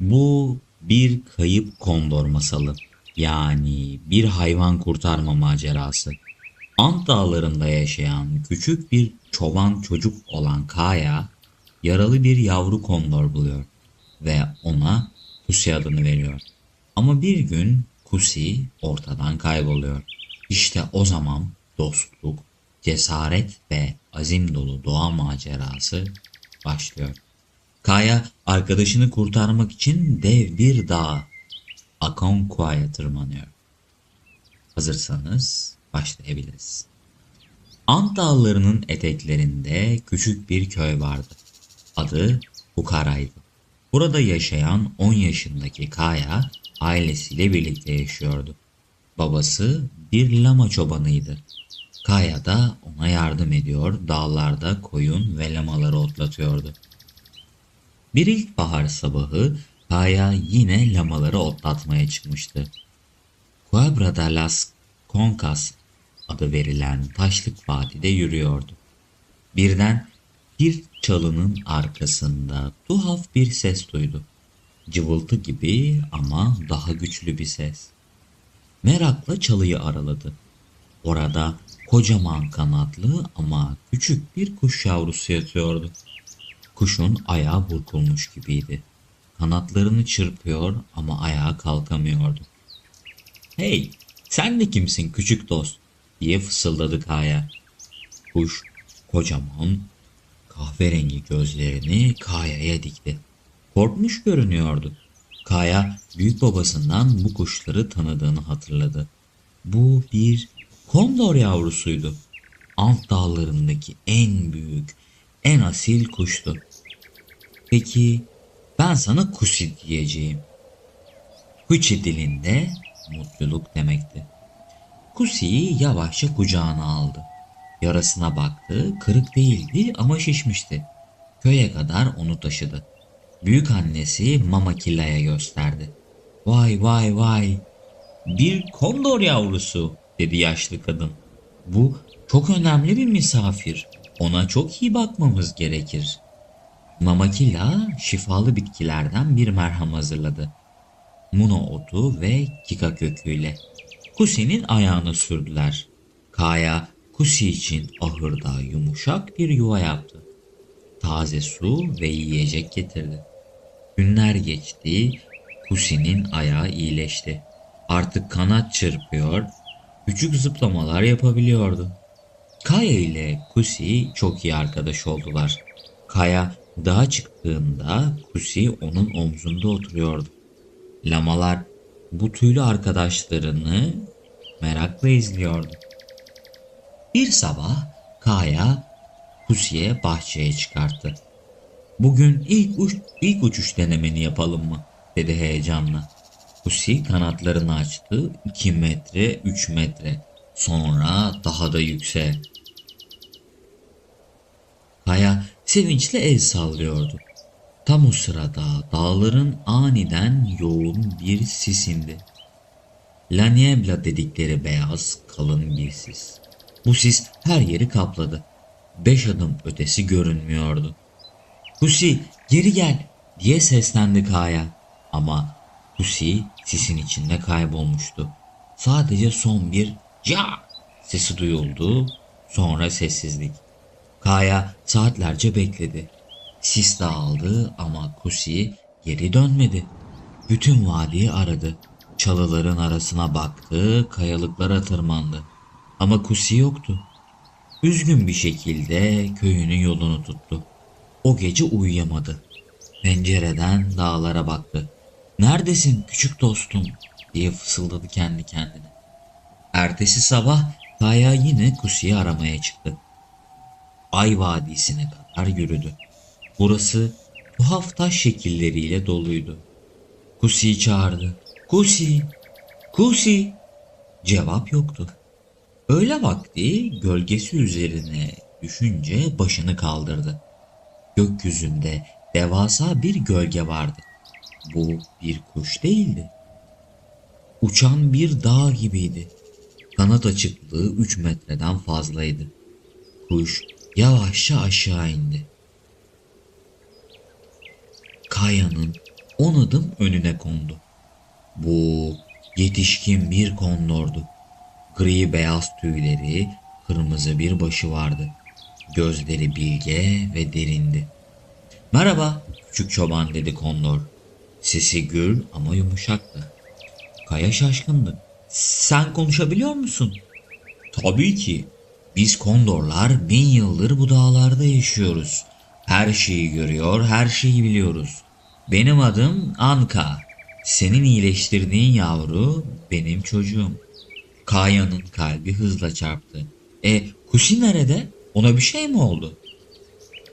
Bu bir kayıp kondor masalı. Yani bir hayvan kurtarma macerası. Ant dağlarında yaşayan küçük bir çoban çocuk olan Kaya, yaralı bir yavru kondor buluyor ve ona Kusi adını veriyor. Ama bir gün Kusi ortadan kayboluyor. İşte o zaman dostluk, cesaret ve azim dolu doğa macerası başlıyor. Kaya arkadaşını kurtarmak için dev bir dağ Akonqua'ya tırmanıyor. Hazırsanız başlayabiliriz. Ant dağlarının eteklerinde küçük bir köy vardı. Adı Bukara'ydı. Burada yaşayan 10 yaşındaki Kaya ailesiyle birlikte yaşıyordu. Babası bir lama çobanıydı. Kaya da ona yardım ediyor, dağlarda koyun ve lamaları otlatıyordu. Bir ilkbahar sabahı Kaya yine lamaları otlatmaya çıkmıştı. Cuebra de las Concas adı verilen taşlık vadide yürüyordu. Birden bir çalının arkasında tuhaf bir ses duydu. Cıvıltı gibi ama daha güçlü bir ses. Merakla çalıyı araladı. Orada kocaman kanatlı ama küçük bir kuş yavrusu yatıyordu. Kuşun ayağı burkulmuş gibiydi. Kanatlarını çırpıyor ama ayağa kalkamıyordu. Hey, sen de kimsin küçük dost? diye fısıldadı Kaya. Kuş kocaman kahverengi gözlerini Kaya'ya dikti. Korkmuş görünüyordu. Kaya büyük babasından bu kuşları tanıdığını hatırladı. Bu bir kondor yavrusuydu. Ant dağlarındaki en büyük, en asil kuştu. Peki ben sana kusi diyeceğim. Kuçi dilinde mutluluk demekti. Kusi'yi yavaşça kucağına aldı. Yarasına baktı, kırık değildi ama şişmişti. Köye kadar onu taşıdı. Büyük annesi Mamakilla'ya gösterdi. Vay vay vay, bir kondor yavrusu dedi yaşlı kadın. Bu çok önemli bir misafir. Ona çok iyi bakmamız gerekir. Mamakilla şifalı bitkilerden bir merhem hazırladı. Muno otu ve kika köküyle. Kusi'nin ayağını sürdüler. Kaya Kusi için ahırda yumuşak bir yuva yaptı. Taze su ve yiyecek getirdi. Günler geçti, Kusi'nin ayağı iyileşti. Artık kanat çırpıyor, küçük zıplamalar yapabiliyordu. Kaya ile Kusi çok iyi arkadaş oldular. Kaya dağa çıktığında Kusi onun omzunda oturuyordu. Lamalar bu tüylü arkadaşlarını merakla izliyordu. Bir sabah Kaya Kusi'ye bahçeye çıkarttı. Bugün ilk, uç, ilk uçuş denemeni yapalım mı? dedi heyecanla. Kusi kanatlarını açtı. 2 metre, 3 metre. Sonra daha da yükseğe. Kaya sevinçle el sallıyordu. Tam o sırada dağların aniden yoğun bir sis indi. La Niebla dedikleri beyaz kalın bir sis. Bu sis her yeri kapladı. Beş adım ötesi görünmüyordu. Kusi geri gel diye seslendi Kaya. Ama Kusi sisin içinde kaybolmuştu. Sadece son bir ya sesi duyuldu. Sonra sessizlik. Kaya saatlerce bekledi. Sis dağıldı ama Kusi geri dönmedi. Bütün vadiyi aradı. Çalıların arasına baktı, kayalıklara tırmandı. Ama Kusi yoktu. Üzgün bir şekilde köyünün yolunu tuttu. O gece uyuyamadı. Pencereden dağlara baktı. Neredesin küçük dostum diye fısıldadı kendi kendine. Ertesi sabah Kaya yine Kusi'yi aramaya çıktı. Ay Vadisi'ne kadar yürüdü. Burası tuhaf taş şekilleriyle doluydu. Kusi'yi çağırdı. Kusi, Kusi. Cevap yoktu. Öğle vakti gölgesi üzerine düşünce başını kaldırdı. Gökyüzünde devasa bir gölge vardı. Bu bir kuş değildi. Uçan bir dağ gibiydi. Kanat açıklığı 3 metreden fazlaydı. Kuş yavaşça aşağı indi. Kaya'nın on adım önüne kondu. Bu yetişkin bir kondordu. Gri beyaz tüyleri, kırmızı bir başı vardı. Gözleri bilge ve derindi. Merhaba küçük çoban dedi kondor. Sesi gür ama yumuşaktı. Kaya şaşkındı. Sen konuşabiliyor musun? Tabii ki. Biz kondorlar bin yıldır bu dağlarda yaşıyoruz. Her şeyi görüyor, her şeyi biliyoruz. Benim adım Anka. Senin iyileştirdiğin yavru benim çocuğum. Kaya'nın kalbi hızla çarptı. E Kusi nerede? Ona bir şey mi oldu?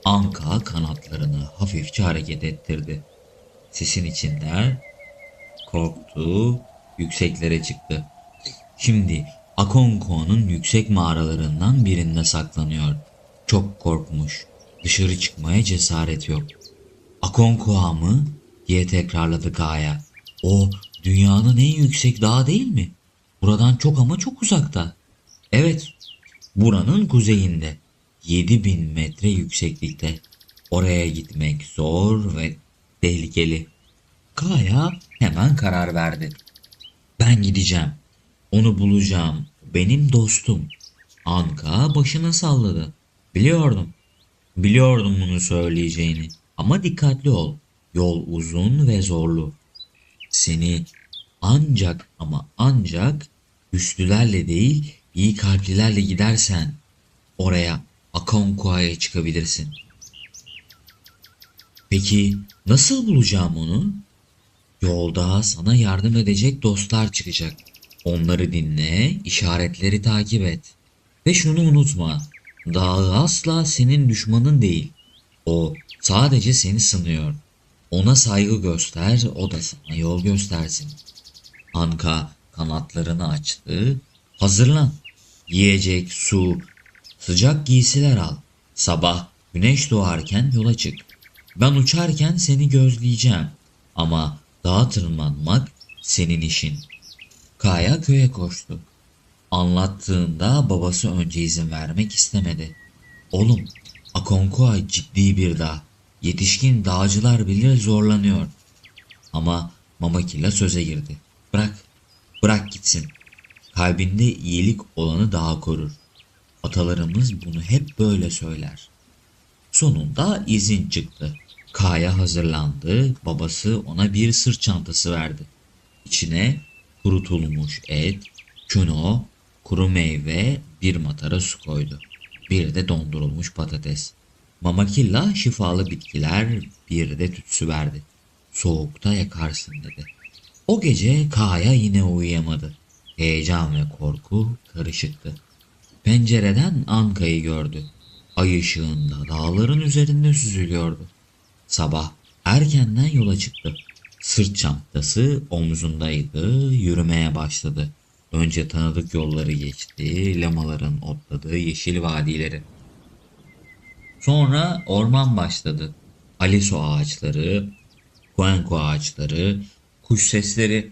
Anka kanatlarını hafifçe hareket ettirdi. Sesin içinden korktu, yükseklere çıktı. Şimdi Akonko'nun yüksek mağaralarından birinde saklanıyor. Çok korkmuş. Dışarı çıkmaya cesaret yok. Akonkoa mı? diye tekrarladı Kaya. O dünyanın en yüksek dağı değil mi? Buradan çok ama çok uzakta. Evet, buranın kuzeyinde. 7000 metre yükseklikte. Oraya gitmek zor ve tehlikeli. Kaya hemen karar verdi. Ben gideceğim. Onu bulacağım. Benim dostum. Anka başını salladı. Biliyordum. Biliyordum bunu söyleyeceğini. Ama dikkatli ol. Yol uzun ve zorlu. Seni ancak ama ancak güçlülerle değil iyi kalplilerle gidersen oraya Akonkua'ya çıkabilirsin. Peki nasıl bulacağım onu? Yolda sana yardım edecek dostlar çıkacak. Onları dinle, işaretleri takip et. Ve şunu unutma. Dağı asla senin düşmanın değil. O sadece seni sınıyor. Ona saygı göster, o da sana yol göstersin. Anka kanatlarını açtı. Hazırlan. Yiyecek, su, sıcak giysiler al. Sabah güneş doğarken yola çık. Ben uçarken seni gözleyeceğim. Ama dağa tırmanmak senin işin. Kaya köye koştu. Anlattığında babası önce izin vermek istemedi. Oğlum, Akonkoa ciddi bir dağ. Yetişkin dağcılar bile zorlanıyor. Ama Mamakila söze girdi. Bırak, bırak gitsin. Kalbinde iyilik olanı daha korur. Atalarımız bunu hep böyle söyler. Sonunda izin çıktı. Kaya hazırlandı. Babası ona bir sırt çantası verdi. İçine kurutulmuş et, küno, kuru meyve, bir matara su koydu. Bir de dondurulmuş patates. Mamakilla şifalı bitkiler, bir de tütsü verdi. Soğukta yakarsın dedi. O gece Kaya yine uyuyamadı. Heyecan ve korku karışıktı. Pencereden Anka'yı gördü. Ay ışığında dağların üzerinde süzülüyordu. Sabah erkenden yola çıktı. Sırt çantası omzundaydı, yürümeye başladı. Önce tanıdık yolları geçti, lamaların otladığı yeşil vadileri. Sonra orman başladı. Aliso ağaçları, kuenko ağaçları, kuş sesleri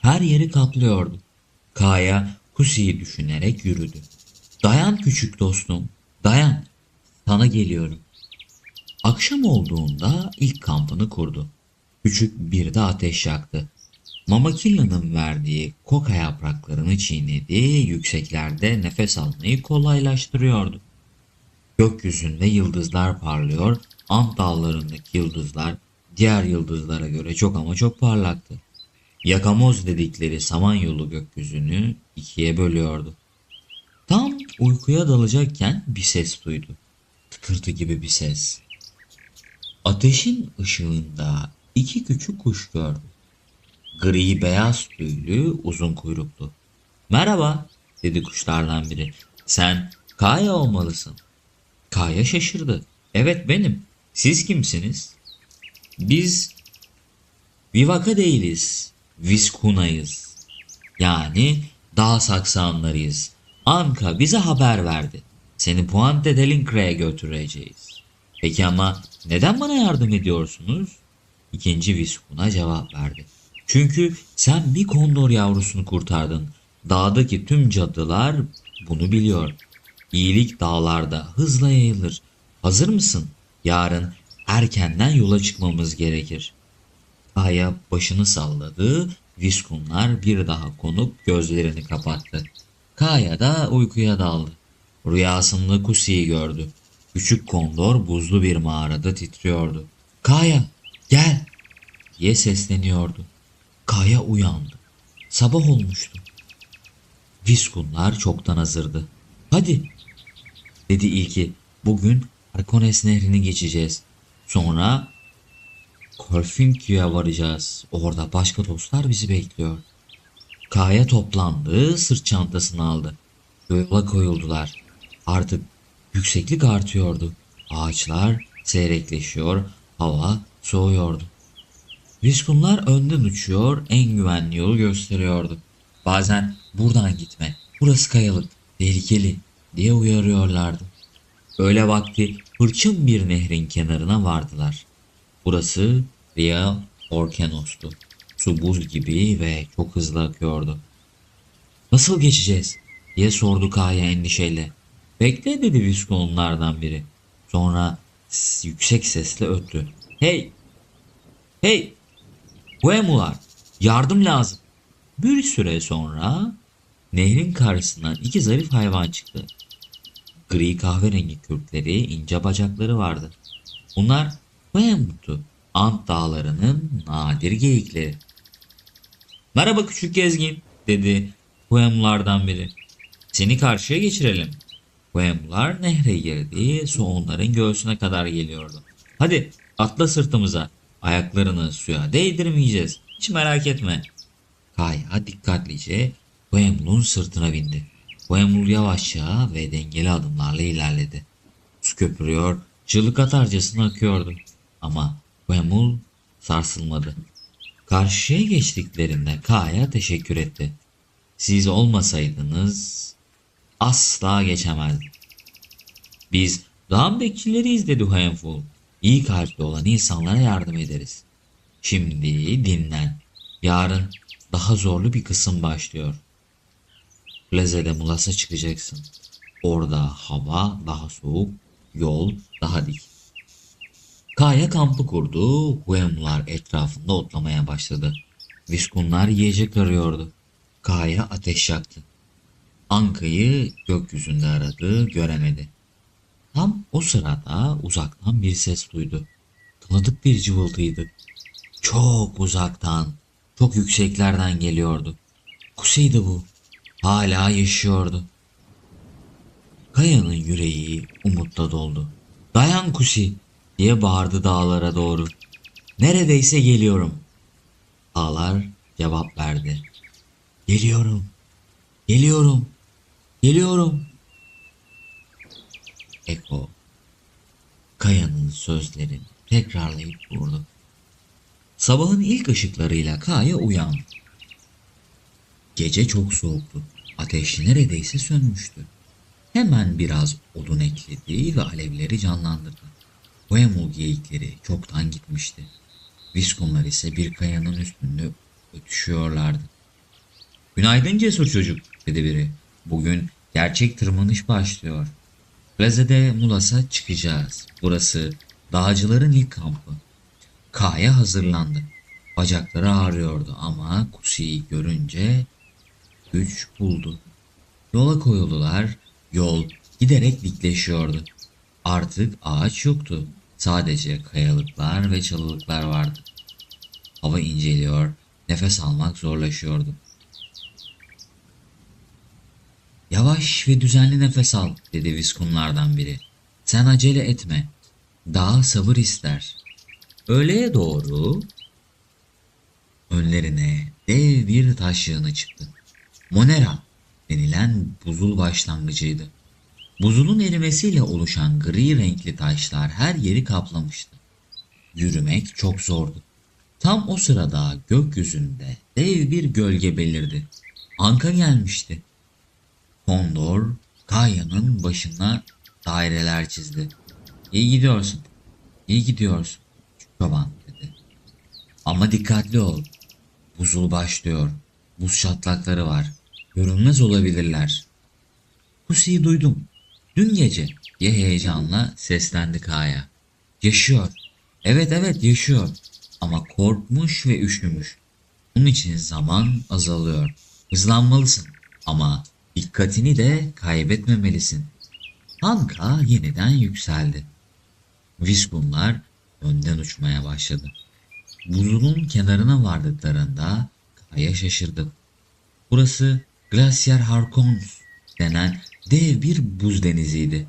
her yeri kaplıyordu. Kaya Kusi'yi düşünerek yürüdü. Dayan küçük dostum, dayan. Sana geliyorum. Akşam olduğunda ilk kampını kurdu. Küçük bir de ateş yaktı. Mamakilla'nın verdiği koka yapraklarını çiğnedi, yükseklerde nefes almayı kolaylaştırıyordu. Gökyüzünde yıldızlar parlıyor, ant dağlarındaki yıldızlar diğer yıldızlara göre çok ama çok parlaktı. Yakamoz dedikleri samanyolu gökyüzünü ikiye bölüyordu. Tam uykuya dalacakken bir ses duydu. Tıkırtı gibi bir ses. Ateşin ışığında iki küçük kuş gördü. Gri beyaz tüylü uzun kuyruklu. Merhaba dedi kuşlardan biri. Sen Kaya olmalısın. Kaya şaşırdı. Evet benim. Siz kimsiniz? Biz Vivaka değiliz. Viskuna'yız. Yani dağ saksanlarıyız. Anka bize haber verdi. Seni Puente Delincre'ye götüreceğiz. Peki ama neden bana yardım ediyorsunuz? İkinci Viskuna cevap verdi. Çünkü sen bir kondor yavrusunu kurtardın. Dağdaki tüm cadılar bunu biliyor. İyilik dağlarda hızla yayılır. Hazır mısın? Yarın erkenden yola çıkmamız gerekir. Kaya başını salladı. Viskunlar bir daha konup gözlerini kapattı. Kaya da uykuya daldı. Rüyasında Kusi'yi gördü. Küçük kondor buzlu bir mağarada titriyordu. Kaya gel diye sesleniyordu. Kaya uyandı. Sabah olmuştu. Viskunlar çoktan hazırdı. Hadi dedi ilki. Bugün Arkones nehrini geçeceğiz. Sonra Kolfinkya'ya varacağız. Orada başka dostlar bizi bekliyor. Kaya toplandı, sırt çantasını aldı. Yola koyuldular. Artık yükseklik artıyordu. Ağaçlar seyrekleşiyor, hava soğuyordu. Viskunlar önden uçuyor, en güvenli yolu gösteriyordu. Bazen buradan gitme, burası kayalık, tehlikeli diye uyarıyorlardı. Öğle vakti hırçın bir nehrin kenarına vardılar. Burası Ria Orkenos'tu. Su buz gibi ve çok hızlı akıyordu. Nasıl geçeceğiz? diye sordu Kaya endişeyle. Bekle dedi Viskonlardan biri. Sonra yüksek sesle öttü. Hey! Hey! Huemular! Yardım lazım. Bir süre sonra nehrin karşısından iki zarif hayvan çıktı. Gri kahverengi kürkleri, ince bacakları vardı. Bunlar Huemut'tu. Ant dağlarının nadir geyikleri. Merhaba küçük gezgin dedi Huemlardan biri. Seni karşıya geçirelim. Huemlar nehre girdi. Su onların göğsüne kadar geliyordu. Hadi atla sırtımıza. Ayaklarını suya değdirmeyeceğiz. Hiç merak etme. Kaya dikkatlice Huemul'un sırtına bindi. Huemul yavaşça ve dengeli adımlarla ilerledi. Su köpürüyor, çığlık atarcasına akıyordu. Ama Huemul sarsılmadı. Karşıya geçtiklerinde Kaya teşekkür etti. Siz olmasaydınız asla geçemezdim. Biz dağın bekçileriyiz dedi Huenful. İyi kalpli olan insanlara yardım ederiz. Şimdi dinlen. Yarın daha zorlu bir kısım başlıyor. Plaze'de Mulas'a çıkacaksın. Orada hava daha soğuk, yol daha dik. Kaya kampı kurdu, Huemlar etrafında otlamaya başladı. Viskunlar yiyecek arıyordu. Kaya ateş yaktı. Anka'yı gökyüzünde aradı, göremedi. Tam o sırada uzaktan bir ses duydu. Tanıdık bir cıvıltıydı. Çok uzaktan, çok yükseklerden geliyordu. Kuseydi bu. Hala yaşıyordu. Kaya'nın yüreği umutla doldu. Dayan Kusi diye bağırdı dağlara doğru. Neredeyse geliyorum. Dağlar cevap verdi. Geliyorum. Geliyorum. Geliyorum. Eko Kaya'nın sözlerini tekrarlayıp durdu. Sabahın ilk ışıklarıyla Kaya uyandı. Gece çok soğuktu. Ateş neredeyse sönmüştü. Hemen biraz odun ekledi ve alevleri canlandırdı. Boyamul geyikleri çoktan gitmişti. Viskonlar ise bir kayanın üstünde ötüşüyorlardı. Günaydın cesur çocuk dedi biri. Bugün gerçek tırmanış başlıyor. Plaze'de Mulas'a çıkacağız. Burası dağcıların ilk kampı. Kaya hazırlandı. Bacakları ağrıyordu ama Kusi'yi görünce güç buldu. Yola koyuldular. Yol giderek dikleşiyordu. Artık ağaç yoktu. Sadece kayalıklar ve çalılıklar vardı. Hava inceliyor, nefes almak zorlaşıyordu. Yavaş ve düzenli nefes al, dedi Viskunlardan biri. Sen acele etme. Daha sabır ister. Öğleye doğru önlerine dev bir taş yığını çıktı. Monera denilen buzul başlangıcıydı. Buzulun erimesiyle oluşan gri renkli taşlar her yeri kaplamıştı. Yürümek çok zordu. Tam o sırada gökyüzünde dev bir gölge belirdi. Anka gelmişti. Kondor Kaya'nın başına daireler çizdi. İyi gidiyorsun. İyi gidiyorsun. Çoban dedi. Ama dikkatli ol. Buzul başlıyor. Buz çatlakları var. Görünmez olabilirler. Kusi'yi duydum. Dün gece diye heyecanla seslendi Kaya. Yaşıyor. Evet evet yaşıyor. Ama korkmuş ve üşümüş. Bunun için zaman azalıyor. Hızlanmalısın ama dikkatini de kaybetmemelisin. Anka yeniden yükseldi. Viskunlar önden uçmaya başladı. Buzulun kenarına vardıklarında Kaya şaşırdı. Burası Glacier Harkons denen dev bir buz deniziydi.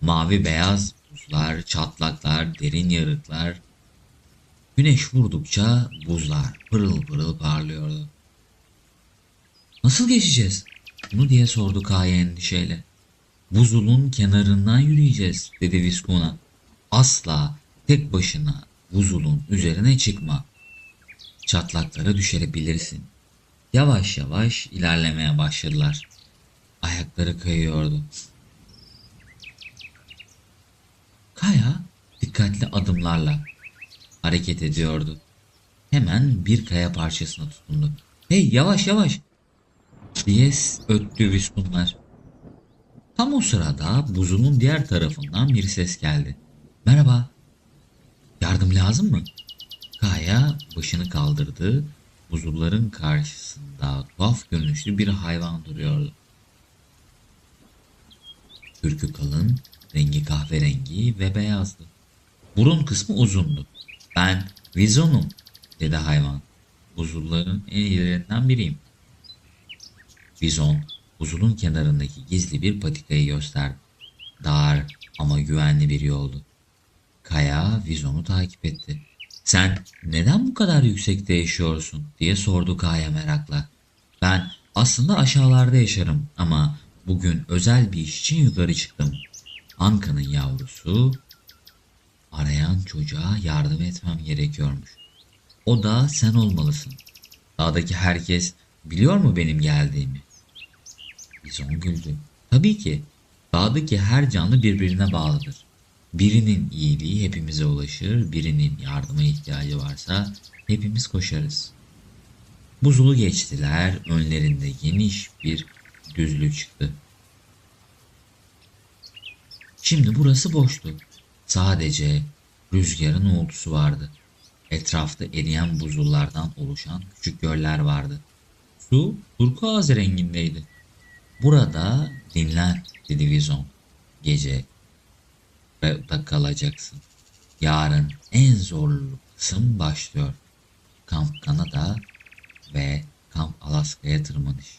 Mavi beyaz buzlar, çatlaklar, derin yarıklar. Güneş vurdukça buzlar pırıl pırıl parlıyordu. Nasıl geçeceğiz? Bunu diye sordu Kaya endişeyle. Buzulun kenarından yürüyeceğiz dedi Viskuna. Asla tek başına buzulun üzerine çıkma. Çatlaklara düşebilirsin. Yavaş yavaş ilerlemeye başladılar. Ayakları kayıyordu. Kaya dikkatli adımlarla hareket ediyordu. Hemen bir kaya parçasına tutundu. Hey yavaş yavaş diye öttü Viskunlar. Tam o sırada buzulun diğer tarafından bir ses geldi. Merhaba. Yardım lazım mı? Kaya başını kaldırdı. Buzulların karşısında tuhaf görünüşlü bir hayvan duruyordu. Kürkü kalın, rengi kahverengi ve beyazdı. Burun kısmı uzundu. Ben Vizon'um dedi hayvan. Buzulların en iyilerinden biriyim. Vizon buzulun kenarındaki gizli bir patikayı gösterdi. Dar ama güvenli bir yoldu. Kaya Vizon'u takip etti. Sen neden bu kadar yüksekte yaşıyorsun diye sordu Kaya merakla. Ben aslında aşağılarda yaşarım ama bugün özel bir iş için yukarı çıktım. Anka'nın yavrusu arayan çocuğa yardım etmem gerekiyormuş. O da sen olmalısın. Dağdaki herkes biliyor mu benim geldiğimi? Bizon güldü. Tabii ki. Dağdaki her canlı birbirine bağlıdır. Birinin iyiliği hepimize ulaşır, birinin yardıma ihtiyacı varsa hepimiz koşarız. Buzulu geçtiler, önlerinde geniş bir düzlük çıktı. Şimdi burası boştu. Sadece rüzgarın uğultusu vardı. Etrafta eriyen buzullardan oluşan küçük göller vardı. Su turkuaz rengindeydi. Burada dinlen dedi Vizon. Gece da kalacaksın. Yarın en zorlu kısım başlıyor. Kamp Kanada ve Kamp Alaska'ya tırmanış.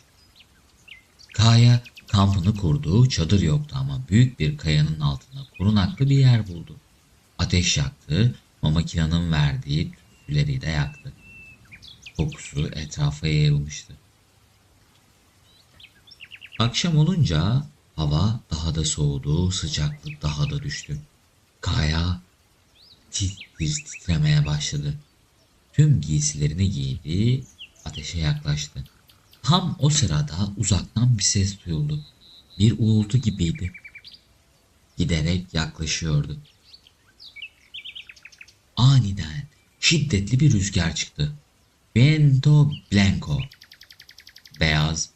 Kaya kampını kurduğu çadır yoktu ama büyük bir kayanın altına korunaklı bir yer buldu. Ateş yaktı, makinanın verdiği tütsüleri de yaktı. Kokusu etrafa yayılmıştı. Akşam olunca hava daha da soğudu, sıcaklık daha da düştü. Kaya tir titremeye başladı. Tüm giysilerini giydi, ateşe yaklaştı. Tam o sırada uzaktan bir ses duyuldu. Bir uğultu gibiydi. Giderek yaklaşıyordu. Aniden şiddetli bir rüzgar çıktı. Vento Blanco. Beyaz,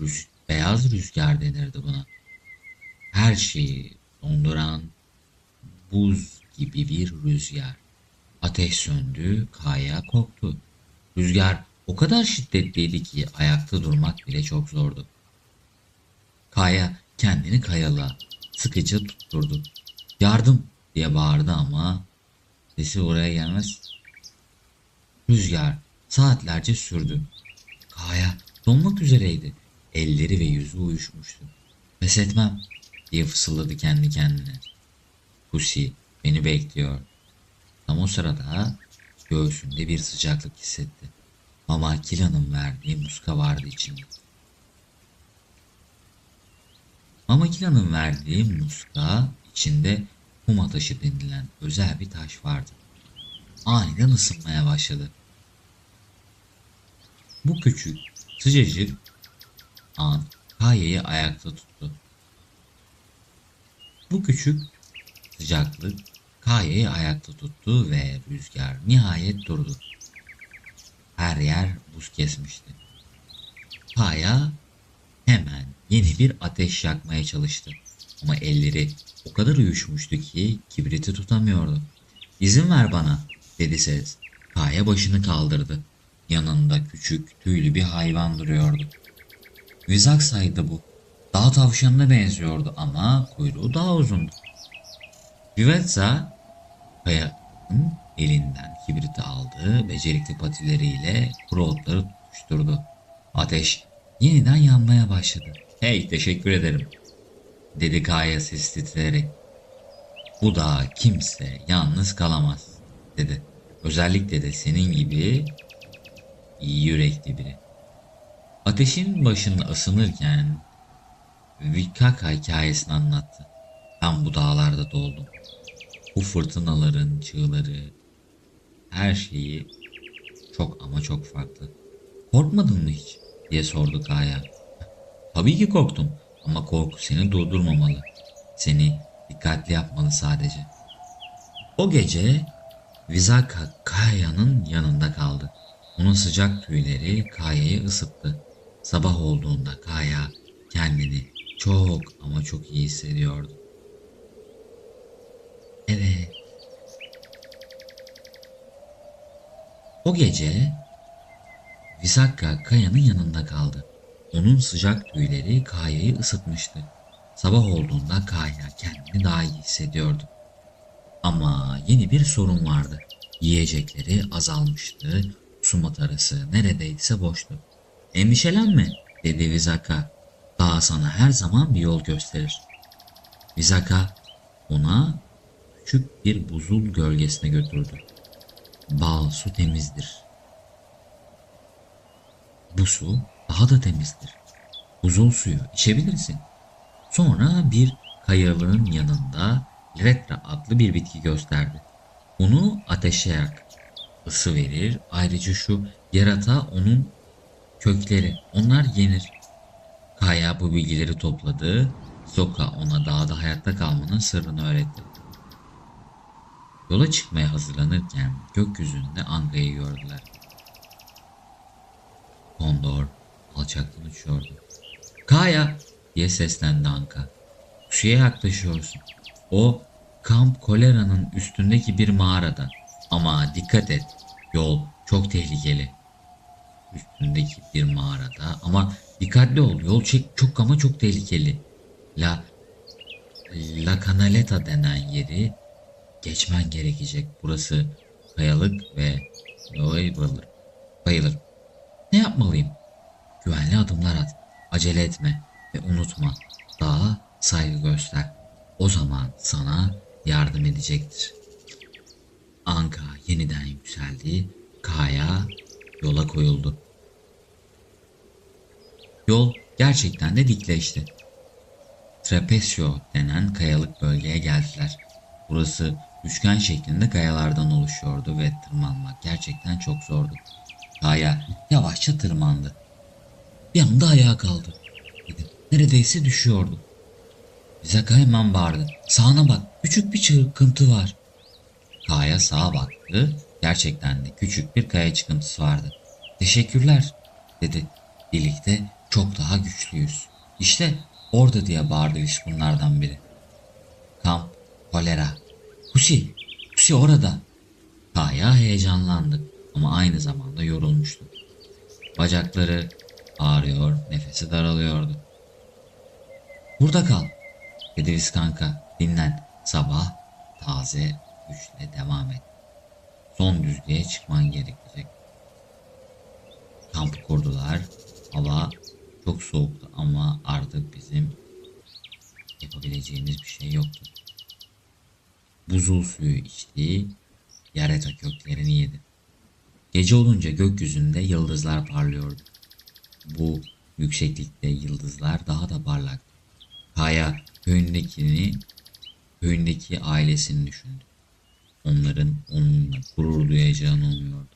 rüz beyaz rüzgar denirdi buna. Her şeyi donduran buz gibi bir rüzgar. Ateş söndü, kaya koktu. Rüzgar o kadar şiddetliydi ki ayakta durmak bile çok zordu. Kaya kendini kayala sıkıca tutturdu. Yardım diye bağırdı ama sesi oraya gelmez. Rüzgar saatlerce sürdü. Kaya donmak üzereydi. Elleri ve yüzü uyuşmuştu. Pes etmem diye fısıldadı kendi kendine. Pussy beni bekliyor. Tam o sırada göğsünde bir sıcaklık hissetti. Ama Kila'nın verdiği muska vardı içinde. Mama Kila'nın verdiği muska içinde huma taşı denilen özel bir taş vardı. Aniden ısınmaya başladı. Bu küçük, sıcacık an Kaya'yı ayakta tuttu. Bu küçük sıcaklık Kaya'yı ayakta tuttu ve rüzgar nihayet durdu. Her yer buz kesmişti. Kaya hemen yeni bir ateş yakmaya çalıştı. Ama elleri o kadar uyuşmuştu ki kibriti tutamıyordu. İzin ver bana dedi ses. Kaya başını kaldırdı. Yanında küçük tüylü bir hayvan duruyordu. Vizaksaydı bu. Dağ tavşanına benziyordu ama kuyruğu daha uzundu. Vivetsa kayanın elinden kibriti aldı, becerikli patileriyle kuru otları tutuşturdu. Ateş yeniden yanmaya başladı. Hey teşekkür ederim dedi Kaya ses titreyerek. Bu da kimse yalnız kalamaz dedi. Özellikle de senin gibi iyi yürekli biri. Ateşin başında ısınırken Vikaka hikayesini anlattı. Ben bu dağlarda doldum. Bu fırtınaların çığları, her şeyi çok ama çok farklı. Korkmadın mı hiç? diye sordu Kaya. Tabii ki korktum ama korku seni durdurmamalı. Seni dikkatli yapmalı sadece. O gece Vizaka Kaya'nın yanında kaldı. Onun sıcak tüyleri Kaya'yı ısıttı. Sabah olduğunda Kaya kendini çok ama çok iyi hissediyordu. Evet. O gece Visakka Kaya'nın yanında kaldı. Onun sıcak tüyleri Kaya'yı ısıtmıştı. Sabah olduğunda Kaya kendini daha iyi hissediyordu. Ama yeni bir sorun vardı. Yiyecekleri azalmıştı, su matarası neredeyse boştu. Endişelenme dedi Vizaka. Daha sana her zaman bir yol gösterir. Vizaka ona küçük bir buzul gölgesine götürdü. Bal su temizdir. Bu su daha da temizdir. Buzul suyu içebilirsin. Sonra bir kayalığın yanında Letra adlı bir bitki gösterdi. Onu ateşe yak. Isı verir. Ayrıca şu yarata onun kökleri. Onlar yenir. Kaya bu bilgileri topladı. Soka ona dağda hayatta kalmanın sırrını öğretti. Yola çıkmaya hazırlanırken gökyüzünde Anga'yı gördüler. Kondor alçaktan uçuyordu. Kaya diye seslendi Anka. Kuşuya yaklaşıyorsun. O kamp koleranın üstündeki bir mağarada. Ama dikkat et yol çok tehlikeli. Üstündeki bir mağarada ama dikkatli ol yol çok, çok ama çok tehlikeli. La La Canaleta denen yeri geçmen gerekecek. Burası kayalık ve bayılır. Bayılır. Ne yapmalıyım? Güvenli adımlar at. Acele etme ve unutma. Dağa saygı göster. O zaman sana yardım edecektir. Anka yeniden yükseldi. Kaya yola koyuldu. Yol gerçekten de dikleşti. Trapesio denen kayalık bölgeye geldiler. Burası üçgen şeklinde kayalardan oluşuyordu ve tırmanmak gerçekten çok zordu. Kaya yavaşça tırmandı. Bir anda ayağa kaldı. Neredeyse düşüyordu. Zaka hemen bağırdı. Sağına bak. Küçük bir çıkıntı var. Kaya sağa baktı. Gerçekten de küçük bir kaya çıkıntısı vardı. Teşekkürler dedi. Birlikte çok daha güçlüyüz. İşte orada diye bağırdı bunlardan biri. Kamp, kolera. Husi, Husi orada. Kaya heyecanlandı ama aynı zamanda yorulmuştu. Bacakları ağrıyor, nefesi daralıyordu. Burada kal, dedi Viskanka. Dinlen, sabah taze güçle devam et. Son düzlüğe çıkman gerekecek. Kamp kurdular. Hava çok soğuktu ama artık bizim yapabileceğimiz bir şey yoktu. Buzul suyu içti, yareta köklerini yedi. Gece olunca gökyüzünde yıldızlar parlıyordu. Bu yükseklikte yıldızlar daha da parlak. Kaya köyündekini, köyündeki ailesini düşündü. Onların onunla gurur duyacağını umuyordu.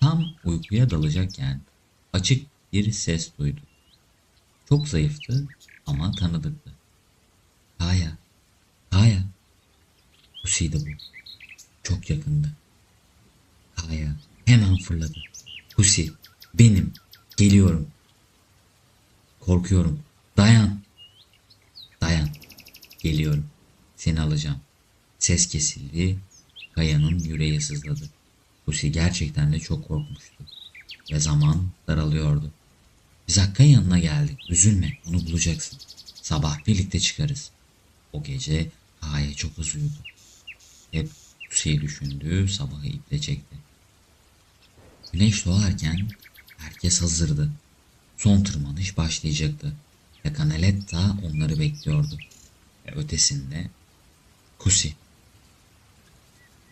Tam uykuya dalacakken açık bir ses duydu. Çok zayıftı ama tanıdıktı. Kaya, Kaya. Husiydi bu. Çok yakındı. Kaya hemen fırladı. Husi, benim. Geliyorum. Korkuyorum. Dayan. Dayan. Geliyorum. Seni alacağım. Ses kesildi. Kaya'nın yüreği sızladı. Lucy gerçekten de çok korkmuştu. Ve zaman daralıyordu. Biz Hakka'nın yanına geldik. Üzülme, onu bulacaksın. Sabah birlikte çıkarız. O gece Kaya çok az uyudu. Hep Lucy'yi düşündü, sabahı iple çekti. Güneş doğarken herkes hazırdı. Son tırmanış başlayacaktı. Ve Canaletta onları bekliyordu. Ve ötesinde Kusi.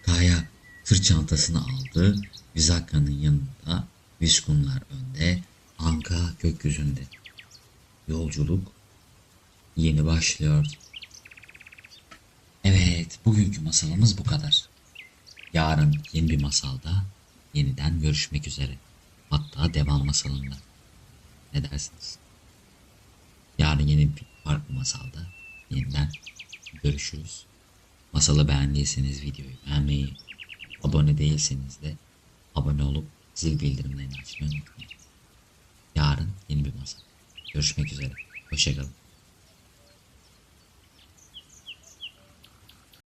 Kaya sırt çantasını aldı. Vizakka'nın yanında, Viskunlar önde, Anka gökyüzünde. Yolculuk yeni başlıyordu. Evet, bugünkü masalımız bu kadar. Yarın yeni bir masalda yeniden görüşmek üzere. Hatta devam masalında. Ne dersiniz? Yarın yeni bir farklı masalda yeniden görüşürüz. Masalı beğendiyseniz videoyu beğenmeyi, abone değilseniz de abone olup zil bildirimlerini açmayı unutmayın. Yarın yeni bir masal. Görüşmek üzere. Hoşçakalın.